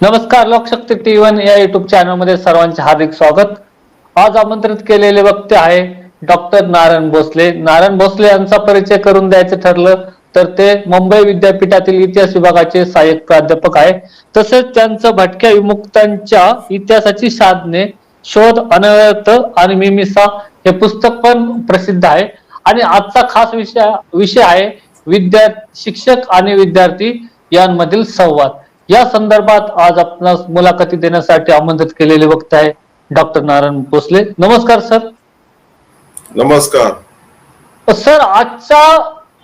नमस्कार Lokshakti T one या YouTube चॅनलमध्ये सर्वांचे हार्दिक स्वागत. आज आमंत्रित केलेले वक्ते आहे डॉक्टर नारायण भोसले. नारायण भोसले यांचा परिचय करून द्यायचं ठरलं तर ते मुंबई विद्यापीठातील इतिहास विभागाचे सहाय्यक प्राध्यापक आहे. तसेच त्यांचं भटक्या विमुक्तांच्या इतिहासाची साधने शोध अनवरत आणि मिमिसा हे पुस्तक पण प्रसिद्ध आहे. आणि आजचा खास विषय विषय आहे विद्या शिक्षक आणि विद्यार्थी यांमधील संवाद. या संदर्भात आज आपणास मुलाखती देण्यासाठी आमंत्रित केलेले वक्ते आहे डॉक्टर नारायण भोसले. नमस्कार सर. नमस्कार. सर आजचा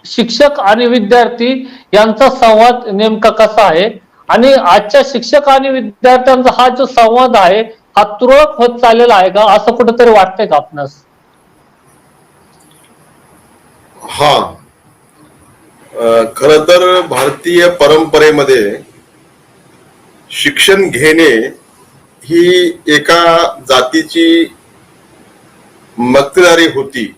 शिक्षक आणि विद्यार्थी यांचा संवाद नेमका कसा आहे? आणि आजच्या शिक्षक आणि विद्यार्थ्यांचा हा जो संवाद आहे हा तुरळक होत चाललेला आहे का? असं कुठेतरी वाटतंय का आपणास? हा. खर तर भारतीय परंपरेमध्ये शिक्षण घेणे ही एका जातीची मक्तेदारी होती.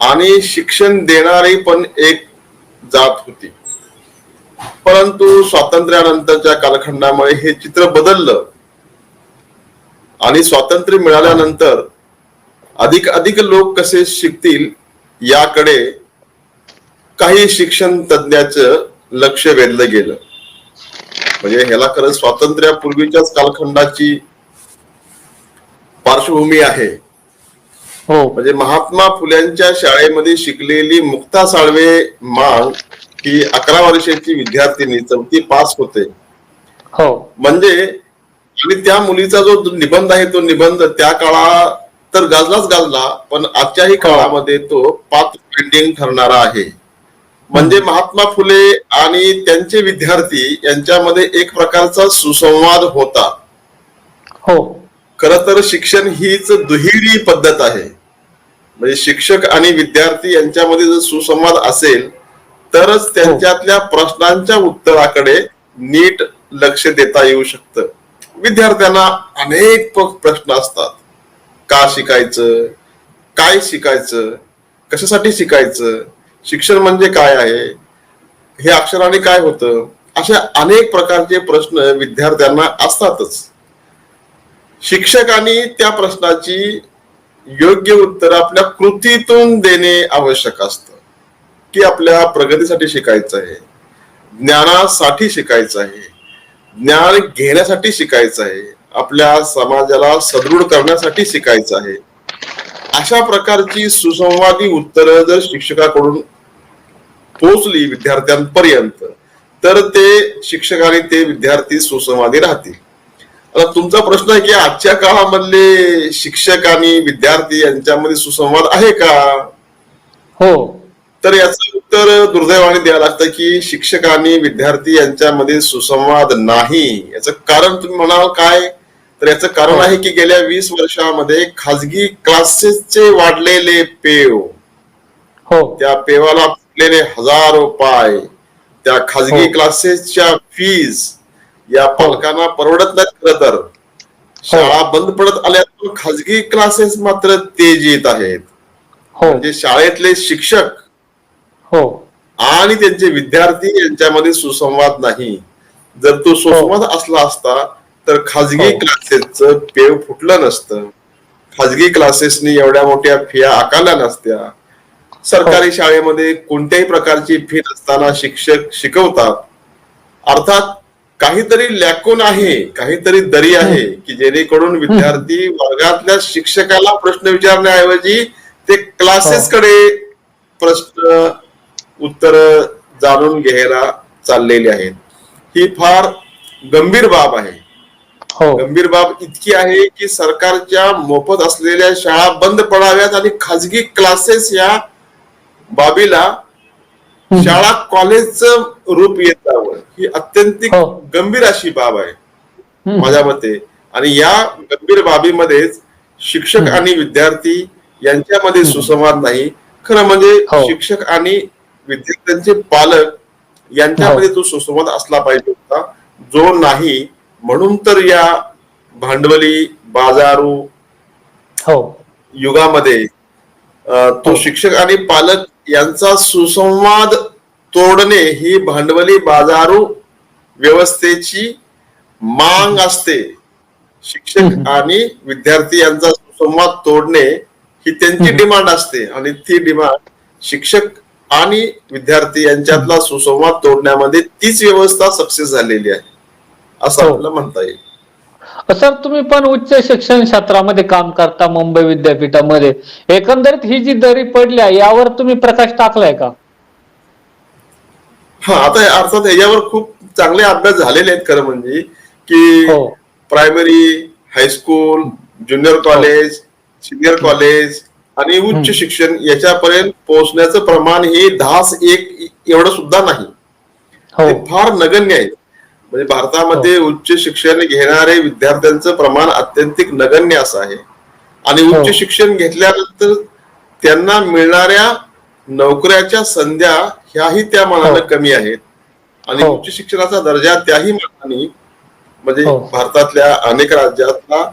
आणि शिक्षण देणारी पण एक जात होती. परंतु स्वातंत्र्यानंतरच्या कालखंडामुळे हे चित्र बदललं. आणि स्वातंत्र्य मिळाल्यानंतर अधिक अधिक लोक कसे शिकतील याकडे काही शिक्षण तज्ञाचं लक्ष वेधलं गेलं. म्हणजे ह्याला खरं स्वातंत्र्यापूर्वीच्याच कालखंडाची पार्श्वभूमी आहे. हो. म्हणजे महात्मा फुल्यांच्या शाळेमध्ये शिकलेली मुक्ता साळवे मांग ही अकरा वर्षाची विद्यार्थिनी चौथी पास होते. हो. म्हणजे आणि त्या मुलीचा जो निबंध आहे तो निबंध त्या काळात तर गाजलाच गाजला पण आजच्याही काळामध्ये तो पाच पेंडिंग ठरणारा आहे. म्हणजे महात्मा फुले आणि त्यांचे विद्यार्थी यांच्यामध्ये एक प्रकारचा सुसंवाद होता. हो. खर तर शिक्षण हीच दुहेरी पद्धत आहे. म्हणजे शिक्षक आणि विद्यार्थी यांच्यामध्ये जर सुसंवाद असेल तरच त्यांच्यातल्या प्रश्नांच्या उत्तराकडे नीट लक्ष देता येऊ शकतं. विद्यार्थ्यांना अनेक प्रश्न असतात. का शिकायचं? काय शिकायचं? कशासाठी शिकायचं? शिक्षण म्हणजे काय आहे? हे अक्षराने काय होतं? अशा अनेक प्रकारचे प्रश्न विद्यार्थ्यांना असतातच. शिक्षकांनी त्या प्रश्नाची योग्य उत्तर आपल्या कृतीतून देणे आवश्यक असतं. की आपल्या प्रगतीसाठी शिकायचं आहे ज्ञानासाठी शिकायचं आहे ज्ञान घेण्यासाठी शिकायचं आहे आपल्या समाजाला सदृढ करण्यासाठी शिकायचं आहे. अशा प्रकारची सुसंवादी उत्तरं जर शिक्षकाकडून पोचली विद्यार्थ्यांपर्यंत तर ते शिक्षक आणि ते विद्यार्थी सुसंवादी राहतील. आता तुमचा प्रश्न आहे की आजच्या काळामधले शिक्षक आणि विद्यार्थी यांच्यामध्ये सुसंवाद आहे का? हो. तर याचं उत्तर दुर्दैवाने द्यावं लागतं की शिक्षक आणि विद्यार्थी यांच्यामध्ये सुसंवाद नाही. याचं कारण तुम्ही म्हणाल काय? तर याचं कारण आहे की गेल्या वीस वर्षामध्ये खाजगी क्लासेसचे वाढलेले पेव. हो. त्या पेवाला फुटलेले हजारो पाय त्या खाजगी हो. क्लासेसच्या फीज या पालकांना परवडत नाहीत खरं तर. शाळा बंद पडत आल्या पण खाजगी क्लासेस मात्र तेजीत आहेत. हो. म्हणजे शाळेतले शिक्षक हो. आणि त्यांचे विद्यार्थी यांच्यामध्ये सुसंवाद नाही. जर तो सुसंवाद असला असता तर खाजगी हो. क्लासेसचं पेव फुटलं नसतं. खाजगी क्लासेसनी एवढ्या मोठ्या फिया आकारल्या नसत्या. सरकारी शाळेमध्ये कोणत्याही प्रकारची फी नसताना शिक्षक शिकवतात. अर्थात काहीतरी लॅकून आहे काहीतरी दरी आहे की जेणेकरून विद्यार्थी वर्गातल्या शिक्षकाला प्रश्न विचारण्याऐवजी ते क्लासेसकडे प्रश्न उत्तर जाणून घ्यायला चाललेली आहेत. ही फार गंभीर बाब आहे. हो गंभीर बाब इतकी आहे की सरकारच्या मोफत असलेल्या शाळा बंद पडाव्यात आणि खाजगी क्लासेस या बाबीला शाळा कॉलेजचं रूप येत ही अत्यंत हो. गंभीर अशी बाब आहे. माझ्या मते. आणि या गंभीर बाबीमध्येच शिक्षक आणि विद्यार्थी यांच्यामध्ये सुसंवाद नाही. खरं म्हणजे हो. शिक्षक आणि विद्यार्थ्यांचे पालक यांच्यामध्ये तो सुसंवाद असला पाहिजे होता जो नाही म्हणून तर या भांडवली बाजारू हो युगामध्ये तो. शिक्षक आणि पालक यांचा सुसंवाद तोडणे ही भांडवली बाजारू व्यवस्थेची मांग असते शिक्षक आणि विद्यार्थी यांचा संवाद तोडणे ही त्यांची. डिमांड असते आणि ती डिमांड शिक्षक आणि विद्यार्थी यांच्यातला सुसंवाद तोडण्यामध्ये तीच व्यवस्था सक्सेस झालेली आहे असं हो. आपल्याला म्हणता येईल. सर तुम्ही पण उच्च शिक्षण क्षेत्रामध्ये काम करता मुंबई विद्यापीठामध्ये. एकंदरीत ही जी दरी पडली आहे यावर तुम्ही प्रकाश टाकलाय का? हा आता अर्थात ह्याच्यावर खूप चांगले अभ्यास झालेले आहेत खरं म्हणजे की हो. Primary high school junior college senior college आणि. उच्च शिक्षण याच्यापर्यंत पोहोचण्याचं प्रमाण हे दहाच एक एवढं सुद्धा नाही. हो. फार नगण्य आहे. म्हणजे भारतामध्ये उच्च शिक्षण घेणारे विद्यार्थ्यांचं प्रमाण अत्यंतिक नगण्य असं आहे आणि हो. उच्च शिक्षण घेतल्यानंतर त्यांना मिळणाऱ्या नोकऱ्याच्या संध्या ह्याही त्या मानानं हो. कमी आहेत आणि हो. उच्च शिक्षणाचा दर्जा त्याही मानाने म्हणजे हो. भारतातल्या अनेक राज्यातला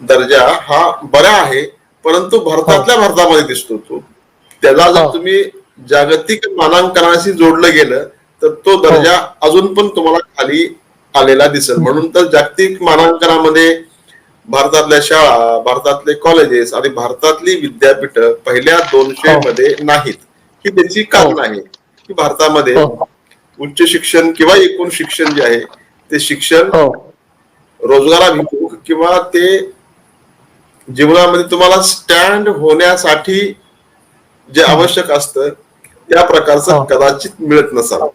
दर्जा हा बरा आहे परंतु भारतातल्या भारतामध्ये दिसतो तो त्याला जर हो. तुम्ही जागतिक मानांकनाशी जोडलं गेलं तर तो दर्जा अजून पण तुम्हाला खाली आलेला दिसेल. म्हणून तर जागतिक मानांकनामध्ये भारतातल्या शाळा भारतातले कॉलेजेस आणि भारतातली विद्यापीठ पहिल्या दोनशे हो. मध्ये नाहीत. ही त्याची कारण आहे की भारतामध्ये हो. उच्च शिक्षण किंवा एकूण शिक्षण जे आहे ते शिक्षण हो. रोजगाराभिमुख किंवा ते जीवनामध्ये तुम्हाला स्टँड होण्यासाठी जे आवश्यक असतं त्या प्रकारचं हो. कदाचित मिळत नसावं.